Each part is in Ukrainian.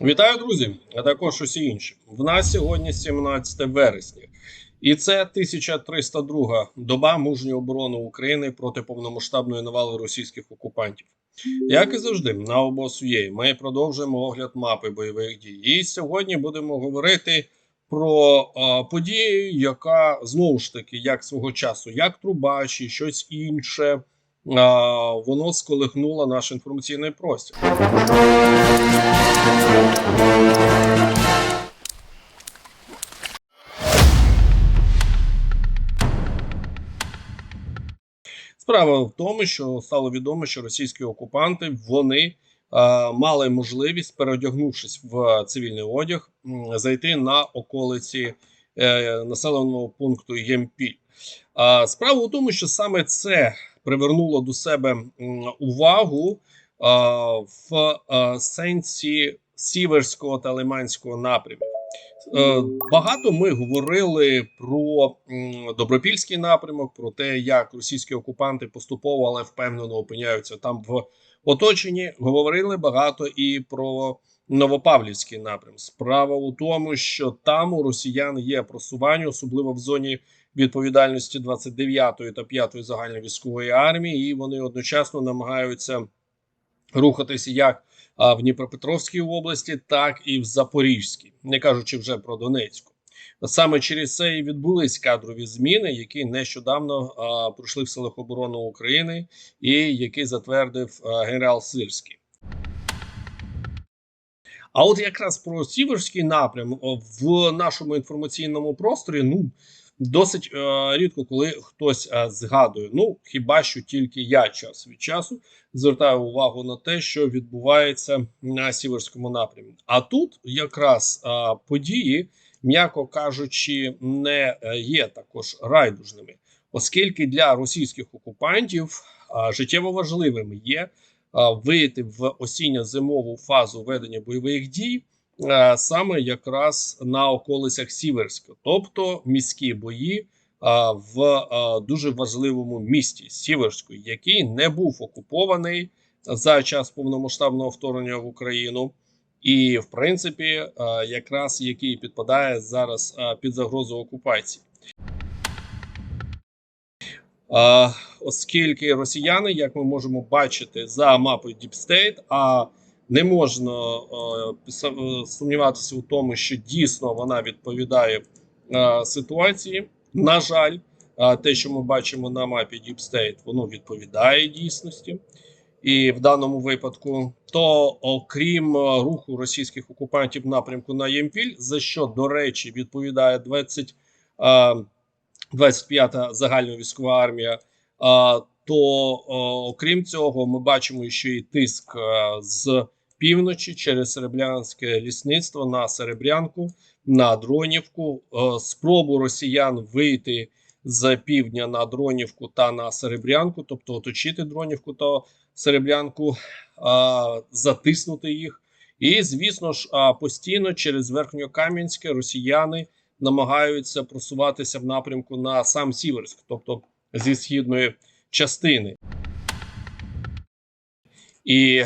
Вітаю, друзі, а також усі інші. В нас сьогодні 17 вересня, і це 1302 доба мужньої оборони України проти повномасштабної навали російських окупантів. Як і завжди, на обосує ми продовжуємо огляд мапи бойових дій. І сьогодні будемо говорити про а, подію, яка знову ж таки, як свого часу, як Трубач і щось інше. А, воно сколихнуло наш інформаційний простір. Справа в тому, що стало відомо, що російські окупанти вони е, мали можливість, переодягнувшись в цивільний одяг, зайти на околиці е, населеного пункту Ємпіль. Справа у тому, що саме це привернуло до себе увагу в е, сенсі сіверського та лиманського напрямів. Е, Багато ми говорили про добропільський напрямок, про те, як російські окупанти поступово, але впевнено опиняються там в оточенні. Говорили багато і про Новопавлівський напрям. Справа у тому, що там у росіян є просування, особливо в зоні відповідальності 29-ї та 5-ї загальновійськової армії, і вони одночасно намагаються рухатися як в Дніпропетровській області, так і в Запорізькій, не кажучи вже про Донецьку. Саме через це і відбулись кадрові зміни, які нещодавно а, пройшли в силах оборони України, і які затвердив а, генерал Сирський. А от якраз про сіверський напрям в нашому інформаційному просторі ну досить е, рідко, коли хтось е, згадує. Ну хіба що тільки я час від часу звертаю увагу на те, що відбувається на сіверському напрямі. А тут якраз е, події, м'яко кажучи, не е, є також райдужними, оскільки для російських окупантів е, життєво важливим є а, вийти в осінньо-зимову фазу ведення бойових дій а, саме якраз на околицях Сіверська, тобто міські бої а, в дуже важливому місті Сіверську, який не був окупований за час повномасштабного вторгнення в Україну. І, в принципі, якраз який підпадає зараз під загрозу окупації. Оскільки росіяни, як ми можемо бачити за мапою State, а не можна сумніватися у тому, що дійсно вона відповідає ситуації. На жаль, те, що ми бачимо на мапі Deep State, воно відповідає дійсності. І в даному випадку, то окрім руху російських окупантів в напрямку на Ємпіль, за що, до речі, відповідає 20, е, 25-та загальновійськова армія. То окрім цього, ми бачимо ще й тиск з півночі через Серебрянське лісництво на Серебрянку, на Дронівку, е, спробу росіян вийти з півдня на Дронівку та на Серебрянку, тобто оточити Дронівку та Серебрянку, затиснути їх. І, звісно ж, постійно через Верхньокам'янське росіяни намагаються просуватися в напрямку на сам Сіверськ, тобто зі східної частини. І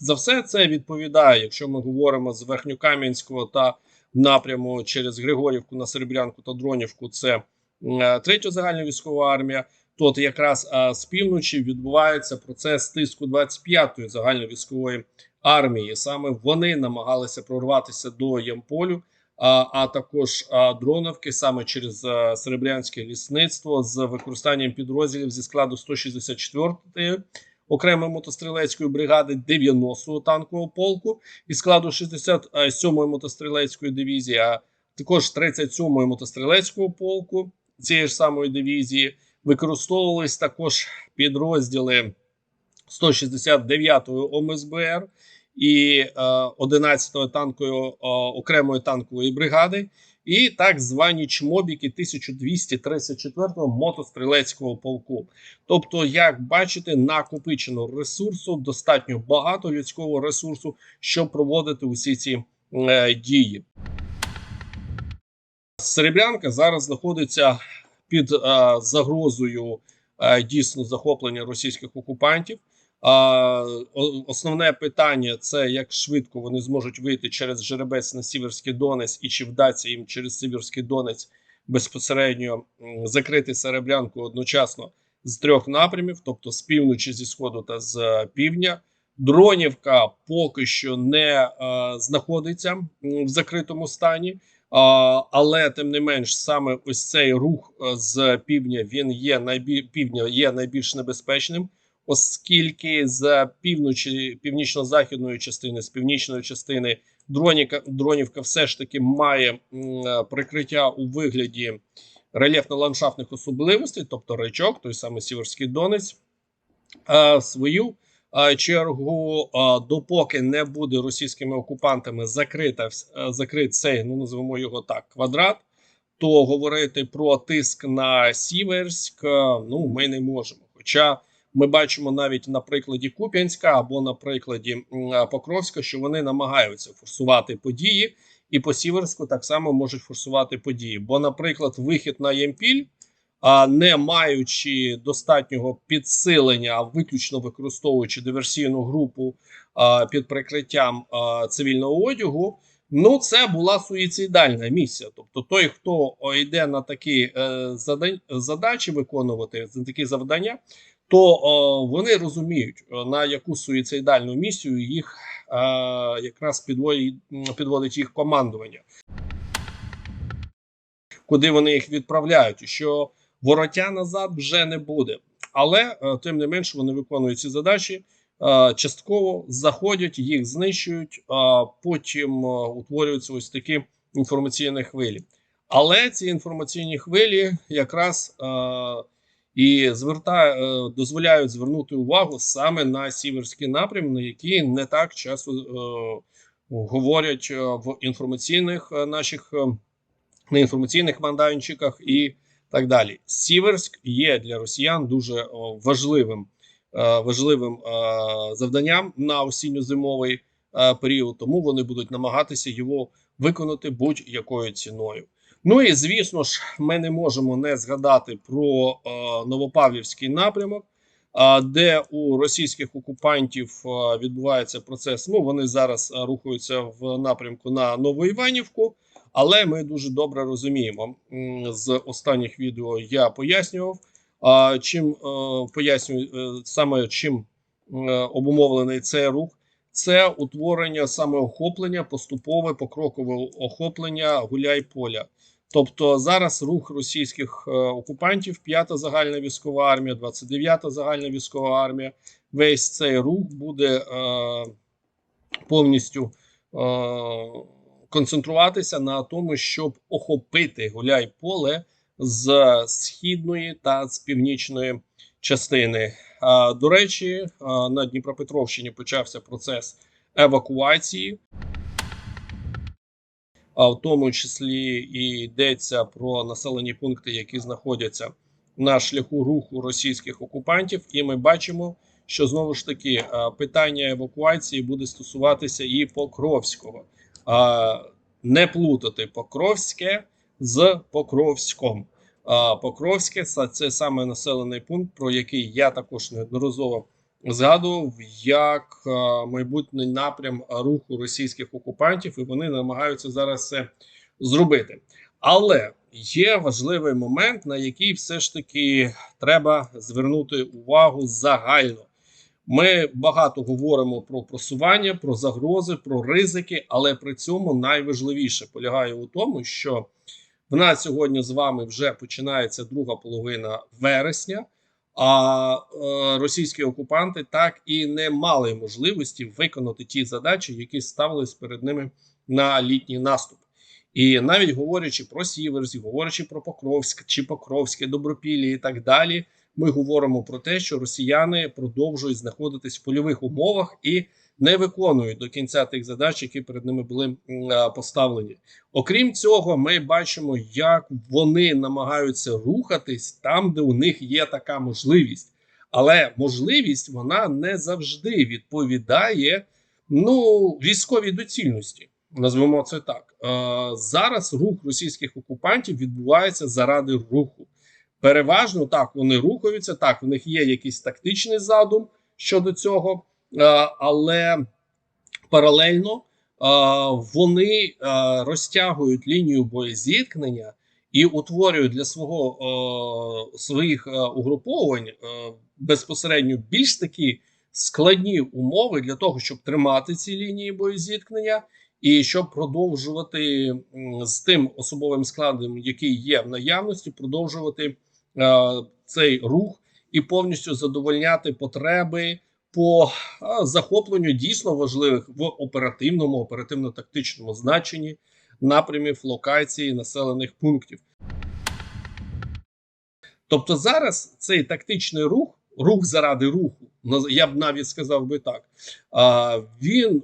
за все це відповідає, якщо ми говоримо з Верхньокам'янського та напряму через Григорівку на Серебрянку та Дронівку, це е, третя загальна військова армія. То от якраз з півночі відбувається процес тиску 25-ї загальновійськової армії. Саме вони намагалися прорватися до Ямполю, а, а також дроновки саме через а, Серебрянське лісництво з використанням підрозділів зі складу 164-ї окремої мотострілецької бригади 90-го танкового полку і складу 67-ї мотострілецької дивізії, а також 37-ї мотострілецького полку цієї ж самої дивізії. Використовувались також підрозділи 169-ї ОМСБР і е, 11-ї танкової е, окремої танкової бригади, і так звані чмобіки 1234-го мотострілецького полку. Тобто, як бачите, накопичено ресурсу, достатньо багато людського ресурсу, щоб проводити усі ці е, дії. Серебрянка зараз знаходиться під е, загрозою е, дійсно захоплення російських окупантів. А, основне питання це як швидко вони зможуть вийти через жеребець на Сіверський Донець, і чи вдасться їм через Сіверський Донець безпосередньо закрити Серебрянку одночасно з трьох напрямів, тобто з півночі, зі сходу та з е, півдня. Дронівка поки що не е, знаходиться в закритому стані. А, але тим не менш, саме ось цей рух е, з півдня він є найбі... півдня є найбільш небезпечним, оскільки з півночі, північно-західної частини, з північної частини дроніка, дронівка все ж таки має прикриття у вигляді рельєфно-ландшафтних особливостей, тобто речок, той самий Сіверський Донець, свою чергу, допоки не буде російськими окупантами закрита закрит цей, ну називаємо його так, квадрат, то говорити про тиск на Сіверськ, ну ми не можемо. Хоча ми бачимо навіть на прикладі Куп'янська або на прикладі Покровська, що вони намагаються форсувати події, і по Сіверську так само можуть форсувати події. Бо, наприклад, вихід на Ємпіль а не маючи достатнього підсилення, а виключно використовуючи диверсійну групу під прикриттям цивільного одягу. Ну, це була суїцидальна місія. Тобто, той, хто йде на такі е, задачі виконувати на такі завдання, то о, вони розуміють, на яку суїцидальну місію їх е, якраз підводить, підводить їх командування, куди вони їх відправляють, що вороття назад вже не буде. Але е, тим не менш вони виконують ці задачі. е, Частково заходять, їх знищують, а потім е, утворюються ось такі інформаційні хвилі. Але ці інформаційні хвилі якраз е, і звертає, е, дозволяють звернути увагу саме на сіверський напрям, на який не так часто е, говорять е, в інформаційних наших на інформаційних майданчиках і так далі. Сіверськ є для росіян дуже важливим важливим завданням на осінньо-зимовий період, тому вони будуть намагатися його виконати будь-якою ціною. Ну і звісно ж, ми не можемо не згадати про е, Новопавлівський напрямок, е, де у російських окупантів е, відбувається процес. Ну вони зараз е, рухаються в напрямку на Новоіванівку. Але ми дуже добре розуміємо з останніх відео. Я пояснював, а чим е, пояснюю е, саме чим е, обумовлений цей рух. Це утворення саме охоплення, поступове покрокове охоплення гуляй-поля. Тобто зараз рух російських е, окупантів, 5-та загальна військова армія, 29-та загальна військова армія. Весь цей рух буде е, повністю е, концентруватися на тому, щоб охопити гуляй-поле з східної та з північної частини. А, До речі, а, на Дніпропетровщині почався процес евакуації, а в тому числі і йдеться про населені пункти, які знаходяться на шляху руху російських окупантів, і ми бачимо, що знову ж таки питання евакуації буде стосуватися і Покровського. Не плутати Покровське з Покровськом. Покровське це саме населений пункт, про який я також неодноразово згадував як майбутній напрям руху російських окупантів, і вони намагаються зараз це зробити. Але є важливий момент, на який все ж таки треба звернути увагу загально. Ми багато говоримо про просування, про загрози, про ризики, але при цьому найважливіше полягає у тому, що в нас сьогодні з вами вже починається друга половина вересня, а е, російські окупанти так і не мали можливості виконати ті задачі, які ставились перед ними на літній наступ. І навіть говорячи про Сіверськ, говорячи про Покровськ чи Покровське, Добропілля і так далі, ми говоримо про те, що росіяни продовжують знаходитись в польових умовах і не виконують до кінця тих задач, які перед ними були поставлені. Окрім цього, ми бачимо, як вони намагаються рухатись там, де у них є така можливість. Але можливість вона не завжди відповідає ну, військовій доцільності. Назвемо це так. Е, зараз рух російських окупантів відбувається заради руху. Переважно так вони рухаються. Так, у них є якийсь тактичний задум, щодо цього, е, але паралельно е, вони е, розтягують лінію боєзіткнення і утворюють для свого е, своїх е, угруповань е, безпосередньо більш такі складні умови для того, щоб тримати ці лінії боєзіткнення, і щоб продовжувати з тим особовим складом, який є в наявності, продовжувати е, цей рух і повністю задовольняти потреби по захопленню дійсно важливих в оперативному, оперативно-тактичному значенні напрямів локації населених пунктів. Тобто зараз цей тактичний рух, рух заради руху, я б навіть сказав би так, він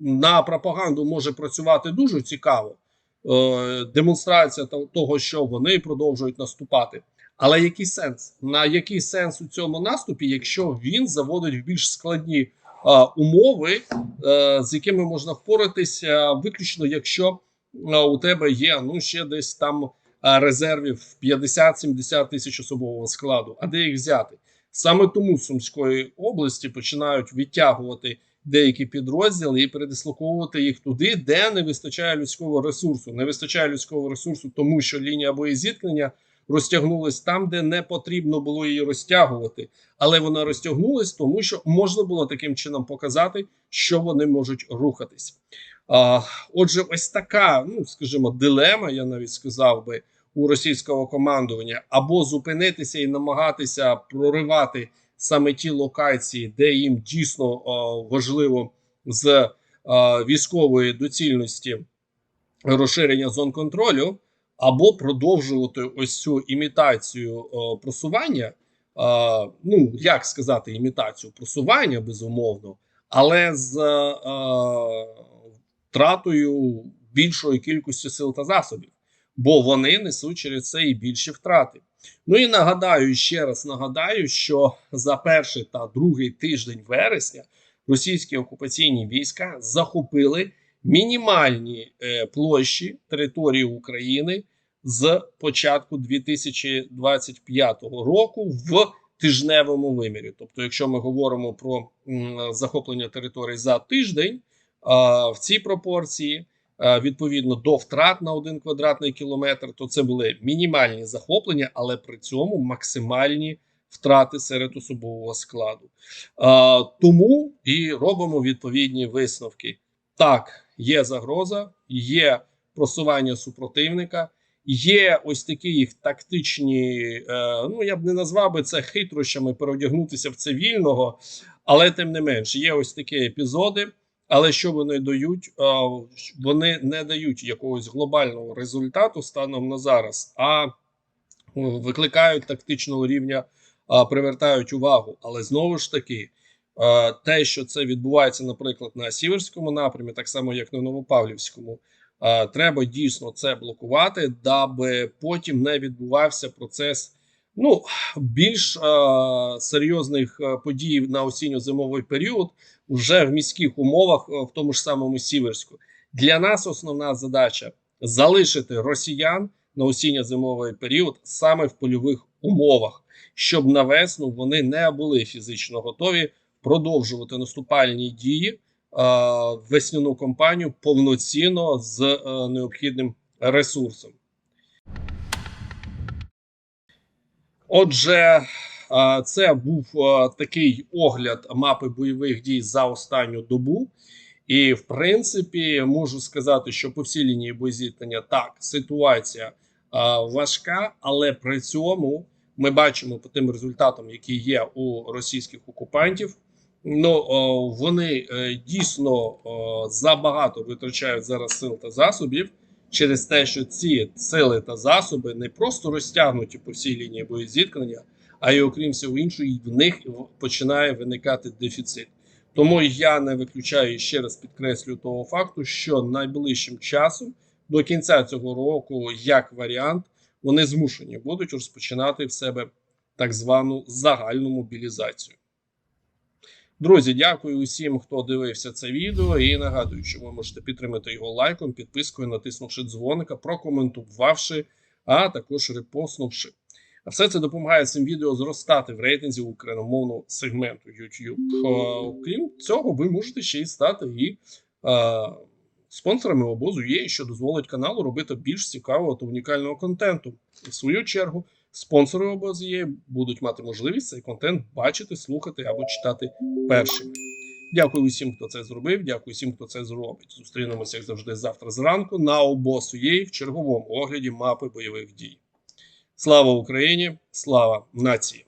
на пропаганду може працювати дуже цікаво. Е, Демонстрація того, що вони продовжують наступати. Але який сенс? На який сенс у цьому наступі, якщо він заводить в більш складні а, умови, е, з якими можна впоратися, виключно якщо е, у тебе є ну ще десь там а, резервів 50-70 тисяч особового складу. А де їх взяти? Саме тому Сумської області починають відтягувати деякі підрозділи і передислоковувати їх туди, де не вистачає людського ресурсу. Не вистачає людського ресурсу, тому що лінія боєзіткнення розтягнулась там, де не потрібно було її розтягувати. Але вона розтягнулась, тому що можна було таким чином показати, що вони можуть рухатись. А, отже, ось така, ну скажімо, дилема, я навіть сказав би, у російського командування або зупинитися і намагатися проривати саме ті локації, де їм дійсно о, важливо з о, військової доцільності розширення зон контролю, або продовжувати ось цю імітацію о, просування. А, ну як сказати, імітацію просування, безумовно, але з е, втратою більшої кількості сил та засобів, бо вони несуть через це і більші втрати. Ну і нагадаю ще раз нагадаю, що за перший та другий тиждень вересня російські окупаційні війська захопили мінімальні е, площі території України з початку 2025 року в тижневому вимірі. Тобто, якщо ми говоримо про захоплення територій за тиждень, в цій пропорції. Відповідно до втрат на один квадратний кілометр, то це були мінімальні захоплення, але при цьому максимальні втрати серед особового складу. Тому і робимо відповідні висновки. Так, є загроза, є просування супротивника, є ось такі їх тактичні. Е, ну я б не назвав би це хитрощами переодягнутися в цивільного, але тим не менш, є ось такі епізоди. Але що вони дають? Вони не дають якогось глобального результату станом на зараз, а викликають тактичного рівня, привертають увагу. Але знову ж таки, те, що це відбувається, наприклад, на Сіверському напрямі, так само як на Новопавлівському, треба дійсно це блокувати, даби потім не відбувався процес. Ну, більш е, серйозних е, подій на осінньо-зимовий період вже в міських умовах, е, в тому ж самому Сіверську. Для нас основна задача залишити росіян на осінньо-зимовий період саме в польових умовах, щоб на весну вони не були фізично готові продовжувати наступальні дії весняну кампанію повноцінно з е, необхідним ресурсом. Отже, це був такий огляд мапи бойових дій за останню добу. І, в принципі, можу сказати, що по всій лінії боєзіткнення так, ситуація а, важка, але при цьому ми бачимо по тим результатам, які є у російських окупантів. Ну вони е, дійсно забагато витрачають зараз сил та засобів через те, що ці сили та засоби не просто розтягнуті по всій лінії боєзіткнення, а й окрім всього іншого, і в них починає виникати дефіцит. Тому я не виключаю і ще раз підкреслю того факту, що найближчим часом до кінця цього року, як варіант, вони змушені будуть розпочинати в себе так звану загальну мобілізацію. Друзі, дякую усім, хто дивився це відео. І нагадую, що ви можете підтримати його лайком, підпискою, натиснувши дзвоника, прокоментувавши, а також репостнувши. А все це допомагає цим відео зростати в рейтинзі україномовного сегменту YouTube. Е, Крім цього, ви можете ще й стати і е, спонсорами обозу є, що дозволить каналу робити більш цікавого та унікального контенту. В свою чергу, спонсори обозу є будуть мати можливість цей контент бачити, слухати або читати першими. Дякую усім, хто це зробив. Дякую всім, хто це зробить. Зустрінемося як завжди завтра зранку на обосує в черговому огляді мапи бойових дій. Слава Україні! Слава нації!